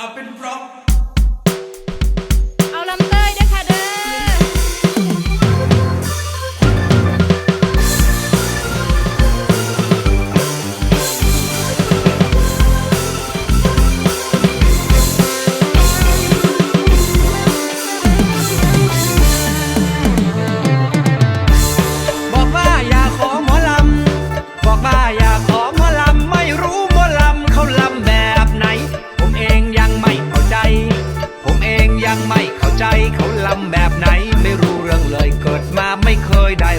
up in prop ยังไม่เข้าใจเขาลำแบบไหน ไม่รู้เรื่องเลยเกิดมาไม่เคยได้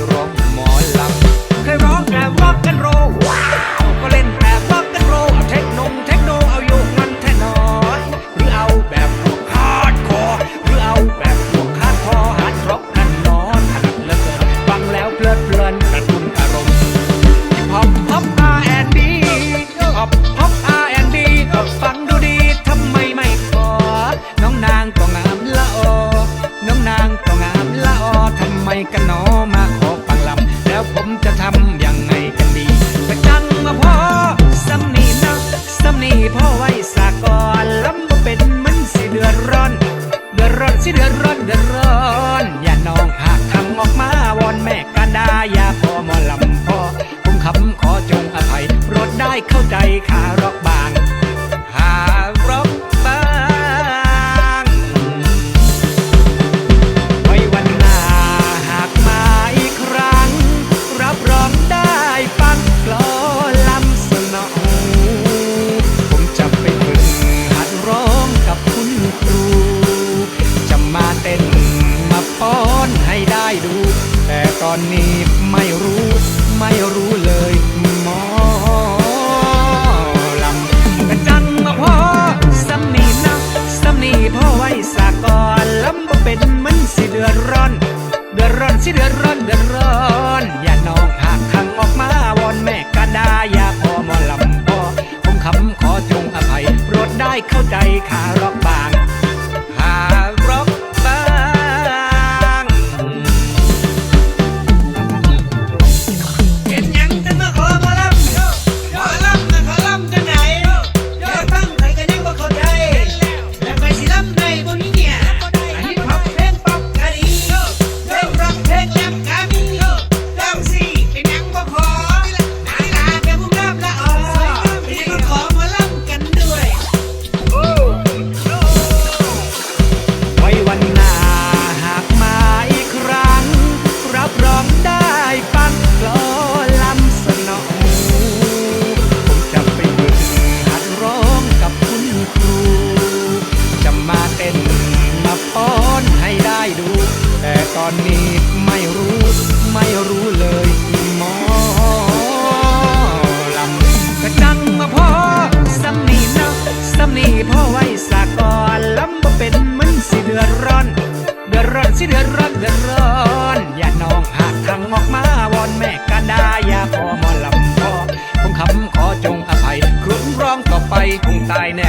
ดือดร้อน เดือดร้อนสิเดือดร้อนเดือดร้อน อย่านองหัก สิเดือดร้อนเดือดร้อน อย่านองหากทางออกมาวอนแม่กันดาอย่าพอมอลำพอคงคำขอจงอภัยครุ่นร้องต่อไปคงตายแน่